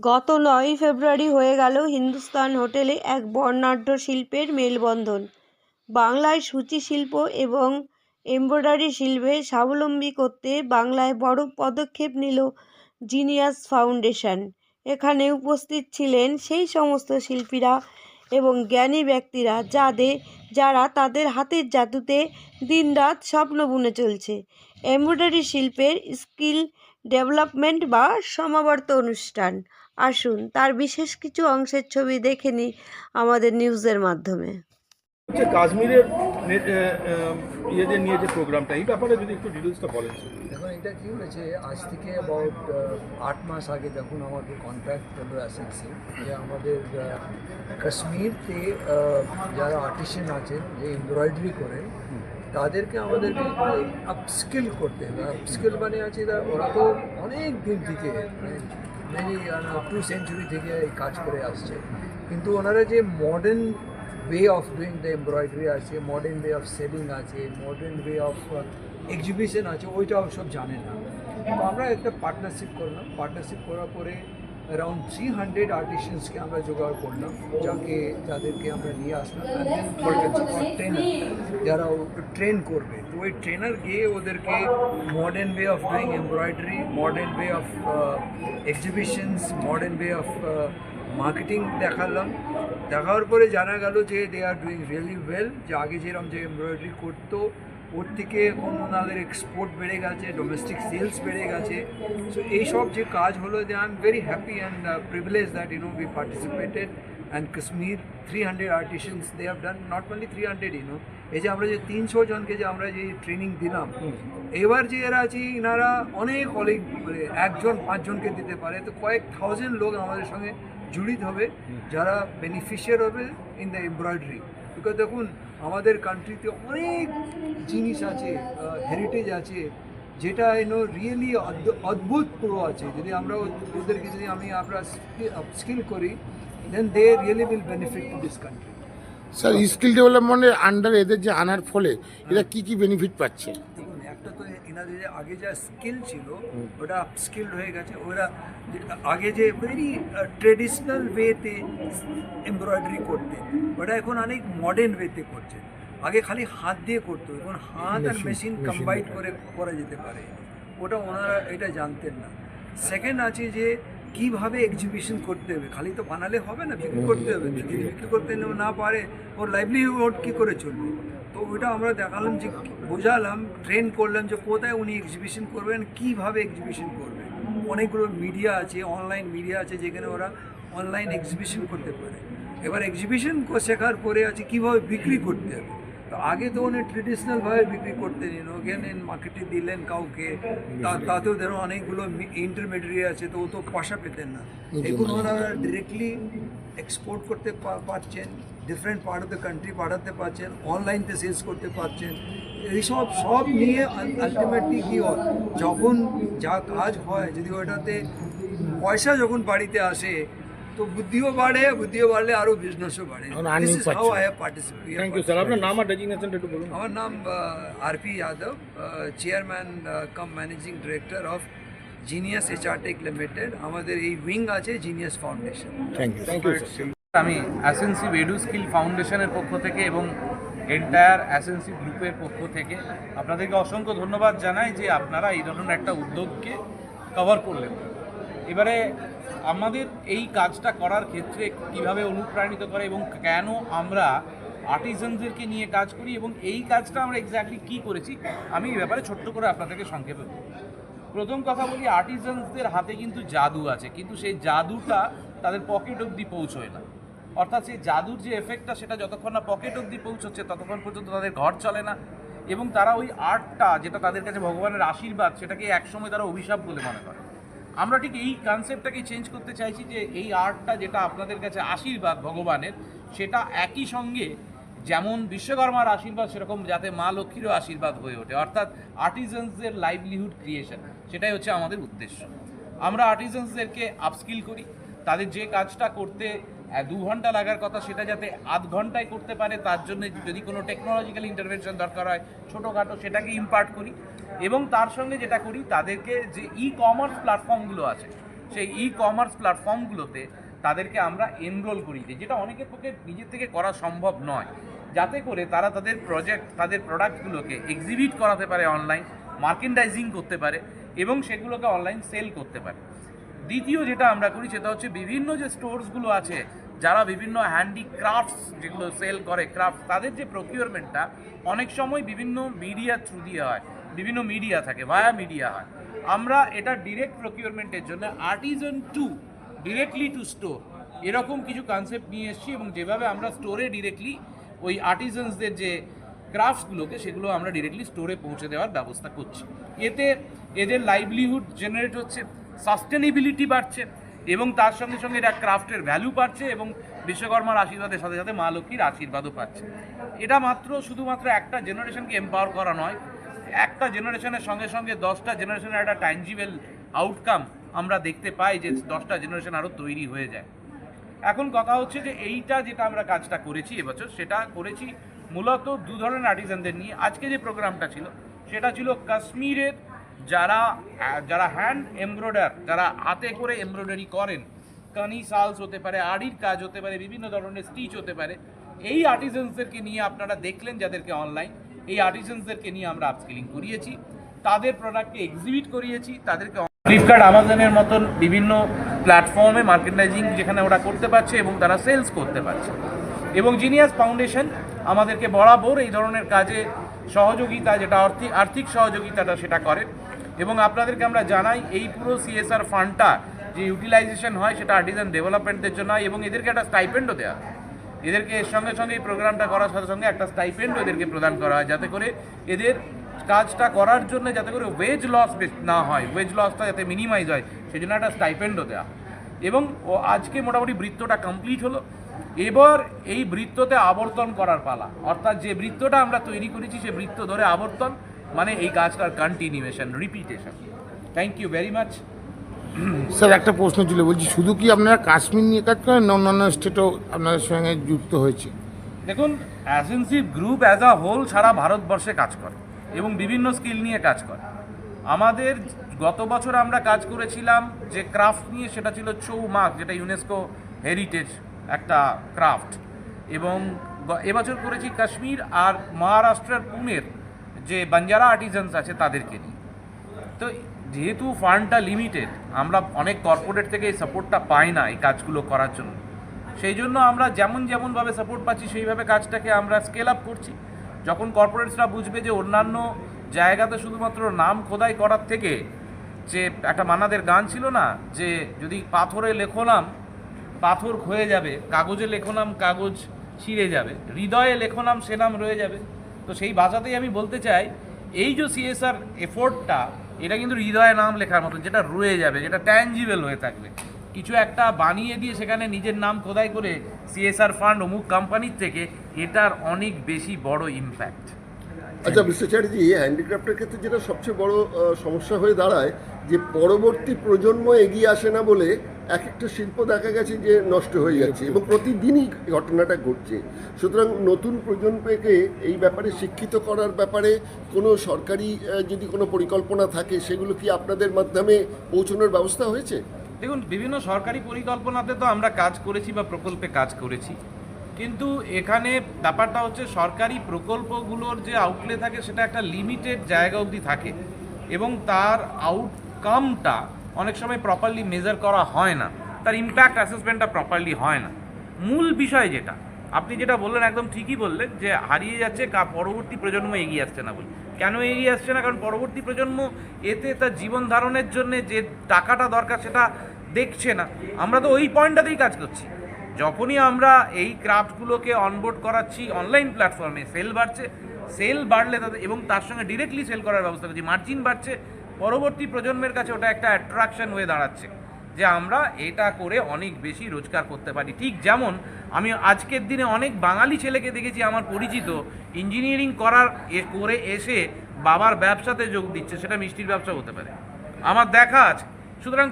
গত নয়ই ফেব্রুয়ারি হয়ে গেল হিন্দুস্তান হোটেলে এক বর্ণাঢ্য শিল্পের মেলবন্ধন। বাংলায় সূচি শিল্প এবং এমব্রয়ডারি শিল্পে স্বাবলম্বী করতে বাংলায় বড় পদক্ষেপ নিল জিনিয়াস ফাউন্ডেশন। এখানে উপস্থিত ছিলেন সেই সমস্ত শিল্পীরা এবং জ্ঞানী ব্যক্তিরা যাদের যারা তাদের হাতের জাদুতে দিনরাত স্বপ্ন বুনে চলছে। এমব্রয়ডারি শিল্পের স্কিল ডেভেলপমেন্ট বা সমাবর্ত অনুষ্ঠান। আসুন তার বিশেষ কিছু অংশের ছবি দেখে নিই আমাদের নিউজের মাধ্যমে। হচ্ছে কাশ্মীরের ইয়েদের নিয়ে যে প্রোগ্রামটা এই ব্যাপারে যদি একটু ডিটেলসটা বলেন। এখন এটা কি হয়েছে আজ থেকে অ্যাবাউট আট মাস আগে যখন আমাদের কন্ট্রাক্ট হলো এসএনসি যে আমাদের কাশ্মীরতে যারা আর্টিশিয়ান আছেন যে এমব্রয়ডারি করেন তাদেরকে আমাদেরকে আপস্কিল করতে হবে। আপস্কিল মানে আছে ওরা তো অনেক দিন থেকে মেবি টু সেঞ্চুরি থেকে এই কাজ করে আসছে। কিন্তু ওনারা যে modern way of doing the embroidery আছে মডার্ন ওয়ে অফ সেলিং আছে মডার্ন ওয়ে অফ এক্সিবিশন আছে, ওইটাও সব জানে না। আমরা একটা পার্টনারশিপ করলাম। পার্টনারশিপ করার পরে অ্যারাউন্ড থ্রি হান্ড্রেড আর্টিশিয়ানসকে আমরা জোগাড় করলাম, যাকে, যাদেরকে আমরা নিয়ে আসলাম। ট্রেনার যারা ট্রেন করবে, তো ওই ট্রেনার গিয়ে ওদেরকে modern way of doing embroidery modern way of exhibitions modern way of marketing দেখালাম। দেখার পরে জানা গেল যে they are doing really well যে আগে যেরকম যে এমব্রয়ডারি করতো ওর থেকে অন্য তাদের এক্সপোর্ট বেড়ে গেছে ডোমেস্টিক সেলস বেড়ে গেছে। সো এইসব যে কাজ হলো যে I am very happy and privilege that you know we participated and Kashmir three hundred artisans they have done not only three hundred you know এই যে আমরা যে তিনশো জনকে যে আমরা যে ট্রেনিং দিলাম, এবার যে এরা আছে এনারা অনেক অনেক মানে একজন, পাঁচজনকে দিতে পারে, তো কয়েক থাউজেন্ড লোক আমাদের সঙ্গে জড়িত হবে, যারা বেনিফিশিয়ার হবে ইন দ্য এমব্রয়ডারি বিকজ দেখুন, আমাদের কান্ট্রিতে অনেক জিনিস আছে হেরিটেজ আছে, যেটা ইউনো রিয়েলি অদ্ভুত পুরো আছে। যদি আমরা ওদেরকে যদি আমি আমরা স্কিল করি then they really will benefit to this country sir skill ডেভেলপমেন্টের আন্ডার এদের যে আনার ফলে এরা কি কি বেনিফিট পাচ্ছে? দেখুন একটা তো এনাদের যে আগে যা স্কিল ছিল ওটা স্কিল হয়ে গেছে। ওরা আগে যে ভেরি ট্রেডিশনাল ওয়েতে এমব্রয়ডারি করতে ওটা এখন অনেক মডার্ন ওয়েতে করছে। আগে খালি হাত দিয়ে করতো এখন হাত আর মেশিন কম্বাইন করে। করা যেতে পারে। ওটা ওনারা এটা জানতেন না। সেকেন্ড আছে যে কীভাবে এক্সিবিশন করতে হবে? খালি তো বানালে হবে না, বিক্রি করতে হবে। যদি বিক্রি করতে না পারে, ওর লাইভলিহুড কী করে চলবে? তো ওটা আমরা দেখালাম যে, বোঝালাম ট্রেন করলাম যে কোথায় উনি এক্সিবিশন করবেন, কীভাবে এক্সিবিশন করবেন। অনেকগুলো মিডিয়া আছে অনলাইন মিডিয়া আছে, যেখানে ওরা অনলাইন এক্সিবিশন করতে পারে। এবার এক্সিবিশন শেখার পরে আছে কীভাবে বিক্রি করতে হবে। আগে তো উনি ট্রেডিশনালভাবে বিক্রি করতেন গেলেন মার্কেটে দিলেন কাউকে তাতেও ধরো অনেকগুলো ইন্টারমিডিয়ারি আছে তো ও তো পয়সা পেতেন না। এখন ওনারা ডিরেক্টলি এক্সপোর্ট করতে পারছেন different part of the country পাঠাতে পারছেন অনলাইনতে সেলস করতে পারছেন এইসব সব নিয়ে আলটিমেটলি কী হয় যখন যা কাজ হয় যদি ওটাতে পয়সা যখন বাড়িতে আসে তো বুদ্ধিও বাড়ে বুদ্ধিও বাড়লে আরও বিজনেসও বাড়ে। This is how I have participate thank you sir আপনার নাম আর ডেজিগনেশনটা একটু বলুন। আমার নাম R P Yadav chairman cum managing director of Genius HR tech limited আমাদের এই উইং আছে Genius foundation thank you thank you আমি অ্যাসেন্সি ভেডু স্কিল ফাউন্ডেশনের পক্ষ থেকে এবং এন্টায়ার অ্যাসেন্সি গ্রুপের পক্ষ থেকে আপনাদেরকে অসংখ্য ধন্যবাদ জানাই যে আপনারা এই ধরনের একটা উদ্যোগকে কভার করলেন। এবারে আমাদের এই কাজটা করার ক্ষেত্রে কীভাবে অনুপ্রাণিত করে এবং কেন আমরা আর্টিজানদেরকে নিয়ে কাজ করি এবং এই কাজটা আমরা এক্স্যাক্টলি কী করেছি, আমি এই ব্যাপারে ছোট্ট করে আপনাদেরকে সংক্ষেপে বলব প্রথম কথা বলি আর্টিজানসদের হাতে কিন্তু জাদু আছে, কিন্তু সেই জাদুটা তাদের পকেট অবধি পৌঁছয় না। অর্থাৎ সেই জাদুর যে এফেক্টটা সেটা যতক্ষণ না পকেট অবধি পৌঁছচ্ছে, ততক্ষণ পর্যন্ত তাদের ঘর চলে না এবং তারা ওই আর্টটা যেটা তাদের কাছে ভগবানের আশীর্বাদ, সেটাকে একসময় তারা অভিশাপ বলে মনে করে। আমরা ঠিক এই কনসেপ্টটাকে চেঞ্জ করতে চাইছি যে এই আর্টটা যেটা আপনাদের কাছে আশীর্বাদ ভগবানের, সেটা একই সঙ্গে যেমন বিশ্বকর্মার আশীর্বাদ, সেরকম যাতে মা লক্ষ্মীরও আশীর্বাদ হয়ে ওঠে। অর্থাৎ আর্টিজানসদের লাইভলিহুড ক্রিয়েশন সেটাই হচ্ছে আমাদের উদ্দেশ্য। আমরা আর্টিজানসদেরকে আপস্কিল করি, তাদের যে কাজটা করতে দু ঘণ্টা লাগার কথা, সেটা যাতে আধ ঘন্টায় করতে পারে, তার জন্য যদি কোনো টেকনোলজিক্যাল ইন্টারভেনশন দরকার হয়, ছোটোখাটো সেটাকে ইম্পার্ট করি। এবং তার সঙ্গে যেটা করি, তাদেরকে যে ই কমার্স প্ল্যাটফর্মগুলো আছে, সেই ই কমার্স প্ল্যাটফর্মগুলোতে তাদেরকে আমরা এনরোল করি। যেটা অনেকের পক্ষে নিজের থেকে করা সম্ভব নয়। যাতে করে তারা তাদের প্রজেক্ট তাদের প্রোডাক্টগুলোকে এক্সিবিট করাতে পারে অনলাইন মার্কেন্ডাইজিং করতে পারে, এবং সেগুলোকে অনলাইন সেল করতে পারে। দ্বিতীয় যেটা আমরা করি সেটা হচ্ছে বিভিন্ন যে স্টোরসগুলো আছে, যারা বিভিন্ন হ্যান্ডিক্রাফটস যেগুলো সেল করে ক্রাফট তাদের যে প্রকিউরমেন্টটা অনেক সময় বিভিন্ন মিডিয়া থ্রু দিয়ে হয়, বিভিন্ন মিডিয়া থাকে ভায়া মিডিয়া হয়। আমরা এটা ডিরেক্ট প্রকিউরমেন্টের জন্য artisan to directly to store এরকম কিছু কনসেপ্ট নিয়ে এসেছি এবং যেভাবে আমরা স্টোরে ডিরেক্টলি ওই আর্টিজানসদের যে ক্রাফটসগুলোকে সেগুলো আমরা ডিরেক্টলি স্টোরে পৌঁছে দেওয়ার ব্যবস্থা করছি। এতে এদের লাইভলিহুড জেনারেট হচ্ছে সাস্টেনেবিলিটি বাড়ছে এবং তার সঙ্গে সঙ্গে এটা ক্রাফটের ভ্যালু বাড়ছে এবং বিশ্বকর্মার আশীর্বাদের সাথে সাথে মা লক্ষ্মীর আশীর্বাদও পাচ্ছে। এটা মাত্র, শুধুমাত্র একটা জেনারেশনকে এম্পাওয়ার করা নয়, একটা জেনারেশনের সঙ্গে সঙ্গে দশটা জেনারেশনের একটা ট্যাঞ্জিবল আউটকাম আমরা দেখতে পাই যে দশটা জেনারেশন আরও তৈরি হয়ে যায়। এখন কথা হচ্ছে যে এইটা যেটা আমরা কাজটা করেছি এবছর, সেটা করেছি মূলত দু ধরনের আর্টিজানদের নিয়ে। আজকে যে প্রোগ্রামটা ছিল, সেটা ছিল কাশ্মীরের যারা যারা হ্যান্ড এমব্রয়ডার যারা হাতে করে এমব্রয়ডারি করেন কানি সালস হতে পারে, আড়ির কাজ হতে পারে, বিভিন্ন ধরনের স্টিচ হতে পারে, এই আর্টিজানসদেরকে নিয়ে আপনারা দেখলেন যাদেরকে অনলাইন এই আর্টিজানসদেরকে নিয়ে আমরা আপস্কিলিং করিয়েছি। তাদের প্রোডাক্টকে এক্সিবিট করিয়েছি, তাদেরকে ফ্লিপকার্ট আমাজনের মতন বিভিন্ন প্ল্যাটফর্মে মার্কেন্টাইজিং যেখানে ওরা করতে পারছে এবং তারা সেলস করতে পারছে। এবং জিনিয়াস ফাউন্ডেশন আমাদেরকে বরাবর এই ধরনের কাজে সহযোগিতা, যেটা আর্থিক আর্থিক সহযোগিতাটা সেটা করে। এবং আপনাদেরকে আমরা জানাই, এই পুরো সিএসআর ফান্ডটা যে ইউটিলাইজেশন হয়, সেটা আর্টিজান ডেভেলপমেন্টের জন্য হয় এবং এদেরকে একটা স্টাইপেন্ডও দেওয়া এদেরকে এর সঙ্গে সঙ্গে এই প্রোগ্রামটা করার সাথে সঙ্গে একটা স্টাইপেন্ড এদেরকে প্রদান করা হয় যাতে করে এদের কাজটা করার জন্য যাতে করে ওয়েজ লস না হয় ওয়েজ লসটা যাতে মিনিমাইজ হয় সেই জন্য একটা স্টাইপেন্ডও দেওয়া এবং আজকে মোটামুটি বৃত্তটা কমপ্লিট হলো। এবার এই বৃত্ততে আবর্তন করার পালা, অর্থাৎ যে বৃত্তটা আমরা তৈরি করেছি, সে বৃত্ত ধরে আবর্তন। মানে এই কাজটার continuation repetition thank you very much sir একটা প্রশ্ন ছিল বলছি শুধু কি আপনারা কাশ্মীর নিয়ে কাজ করেন না অন্যান্য স্টেটও আপনাদের সঙ্গে যুক্ত হয়েছে? দেখুন অ্যাসেন্সিভ গ্রুপ অ্যাজ আ হোল সারা ভারতবর্ষে কাজ করে এবং বিভিন্ন স্কিল নিয়ে কাজ করে। আমাদের গত বছর আমরা কাজ করেছিলাম যে ক্রাফট নিয়ে সেটা ছিল ছৌ মার্ক যেটা ইউনেস্কো হেরিটেজ একটা ক্রাফট এবং এবছর করেছি কাশ্মীর আর মহারাষ্ট্রের পুনের। যে বাঞ্জারা আর্টিজানস আছে তাদেরকে নিয়ে। তো যেহেতু ফান্ডটা লিমিটেড আমরা অনেক কর্পোরেট থেকে এই সাপোর্টটা পাই না এই কাজগুলো করার জন্য। সেই জন্য আমরা যেমন যেমনভাবে সাপোর্ট পাচ্ছি, সেইভাবে কাজটাকে আমরা স্কেল আপ করছি। যখন কর্পোরেটসরা বুঝবে যে অন্যান্য জায়গাতে শুধুমাত্র নাম খোদাই করার থেকে যে একটা মানাদের গান ছিল না, যে যদি পাথরে লেখলাম পাথর ক্ষয়ে যাবে, কাগজে লেখলাম কাগজ ছিঁড়ে যাবে, হৃদয়ে লেখলাম সে নাম রয়ে যাবে। তো সেই ভাষাতেই আমি বলতে চাই, এই যে সিএসআর এফোর্টটা এটা কিন্তু হৃদয়ে নাম লেখার মতন, যেটা রয়ে যাবে, যেটা ট্যাঞ্জিবেল হয়ে থাকবে। কিছু একটা বানিয়ে দিয়ে সেখানে নিজের নাম খোদাই করে সিএসআর ফান্ড অমুক কোম্পানির থেকে, এটার অনেক বেশি বড় ইম্প্যাক্ট আচ্ছা মিস্টার চ্যাটার্জি হ্যান্ডিক্রাফটের ক্ষেত্রে যেটা সবচেয়ে বড় সমস্যা হয়ে দাঁড়ায়, যে পরবর্তী প্রজন্ম এগিয়ে আসে না বলে এক একটা শিল্প দেখা গেছে যে নষ্ট হয়ে যাচ্ছে এবং প্রতিদিনই ঘটনাটা ঘটছে। সুতরাং নতুন প্রজন্মকে এই ব্যাপারে শিক্ষিত করার ব্যাপারে কোনো সরকারি যদি কোনো পরিকল্পনা থাকে, সেগুলো কি আপনাদের মাধ্যমে পৌঁছানোর ব্যবস্থা হয়েছে? দেখুন, বিভিন্ন সরকারি পরিকল্পনাতে তো আমরা কাজ করেছি বা প্রকল্পে কাজ করেছি। কিন্তু এখানে ব্যাপারটা হচ্ছে সরকারি প্রকল্পগুলোর যে আউটলে থাকে, সেটা একটা লিমিটেড জায়গা অবধি থাকে এবং তার আউটকামটা অনেক সময় প্রপারলি মেজার করা হয় না। তার ইম্প্যাক্ট অ্যাসেসমেন্টটা প্রপারলি হয় না। মূল বিষয় যেটা, আপনি যেটা বললেন একদম ঠিকই বললেন যে হারিয়ে যাচ্ছে কা, পরবর্তী প্রজন্ম এগিয়ে আসছে না বলে। কেন এগিয়ে আসছে না? কারণ পরবর্তী প্রজন্ম এতে তার জীবন ধারণের জন্য যে টাকাটা দরকার সেটা দেখছে না। আমরা তো ওই পয়েন্টটাতেই কাজ করছি। যখনই আমরা এই ক্রাফটগুলোকে অনবোর্ড করাচ্ছি অনলাইন প্ল্যাটফর্মে সেল বাড়ছে সেল বাড়লে তাদের, এবং তার সঙ্গে ডিরেক্টলি সেল করার ব্যবস্থা করছি মার্জিন বাড়ছে, পরবর্তী প্রজন্মের কাছে ওটা একটা অ্যাট্রাকশন হয়ে দাঁড়াচ্ছে, যে আমরা এটা করে অনেক বেশি রোজগার করতে পারি। ঠিক যেমন, আমি আজকের দিনে অনেক বাঙালি ছেলেকে দেখেছি, আমার পরিচিত ইঞ্জিনিয়ারিং করার করে এসে বাবার ব্যবসাতে যোগ দিচ্ছে, সেটা মিষ্টির ব্যবসা হতে পারে। আমার দেখা আছে সুতরাং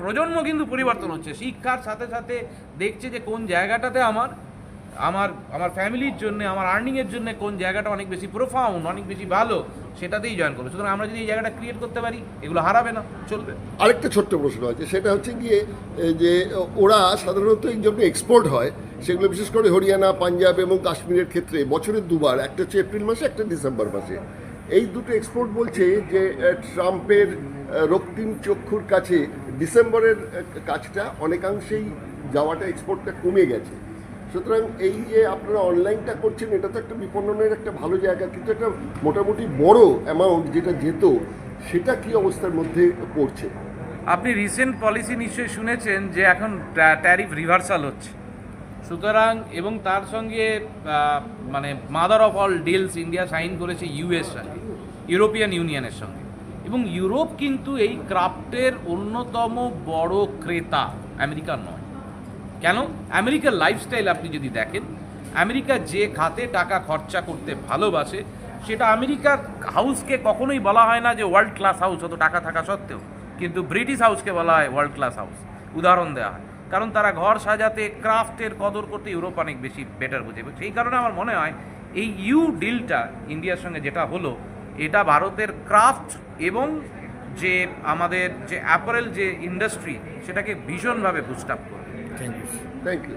প্রজন্ম কিন্তু পরিবর্তন হচ্ছে। শিক্ষার সাথে সাথে দেখছে যে কোন জায়গাটাতে আমার আমার আমার ফ্যামিলির জন্য, আমার আর্নিংয়ের জন্য কোন জায়গাটা অনেক বেশি প্রোফাউন্ড অনেক বেশি ভালো, সেটাতেই জয়েন করবে। সুতরাং আমরা যদি এই জায়গাটা ক্রিয়েট করতে পারি, এগুলো হারাবে না, চলবে। আরেকটা ছোট্ট প্রশ্ন আছে, সেটা হচ্ছে গিয়ে যে ওরা সাধারণত যখন এক্সপোর্ট হয়, সেগুলো বিশেষ করে হরিয়ানা, পাঞ্জাব এবং কাশ্মীরের ক্ষেত্রে বছরের দুবার, একটা হচ্ছে এপ্রিল মাসে, একটা ডিসেম্বর মাসে। এই দুটো এক্সপোর্ট বলছে যে ট্রাম্পের রক্তিম চক্ষুর কাছে ডিসেম্বরের কাজটা অনেকাংশেই যাওয়াটা এক্সপোর্টটা কমে গেছে। সুতরাং এই যে আপনারা অনলাইনটা করছেন, এটা তো একটা বিপণনের একটা ভালো জায়গা, কিন্তু একটা মোটামুটি বড় অ্যামাউন্ট যেটা যেত, সেটা কি অবস্থার মধ্যে পড়ছে? আপনি রিসেন্ট পলিসি নিশ্চয়ই শুনেছেন যে এখন ট্যারিফ রিভার্সাল হচ্ছে। সুতরাং, এবং তার সঙ্গে মানে mother of all deals India sign করেছে ইউএস সঙ্গে ইউরোপিয়ান ইউনিয়নের সঙ্গে। এবং ইউরোপ কিন্তু এই ক্রাফটের অন্যতম বড় ক্রেতা, আমেরিকা নয়। কেন? আমেরিকার লাইফস্টাইল আপনি যদি দেখেন, আমেরিকা যে খাতে টাকা খরচা করতে ভালোবাসে, সেটা আমেরিকার হাউসকে কখনোই বলা হয় না যে ওয়ার্ল্ড ক্লাস হাউস অত টাকা থাকা সত্ত্বেও। কিন্তু ব্রিটিশ হাউসকে বলা হয় ওয়ার্ল্ড ক্লাস হাউস উদাহরণ দেওয়া হয়। কারণ তারা ঘর সাজাতে, ক্রাফটের কদর করতে ইউরোপ অনেক বেশি বেটার বুঝে। সেই কারণে আমার মনে হয়, এই ইউ ডিলটা ইন্ডিয়ার সঙ্গে যেটা হলো এটা ভারতের ক্রাফট এবং যে আমাদের যে অ্যাপারেল যে ইন্ডাস্ট্রি সেটাকে ভীষণভাবে বুস্ট আপ করবে। Thank you thank you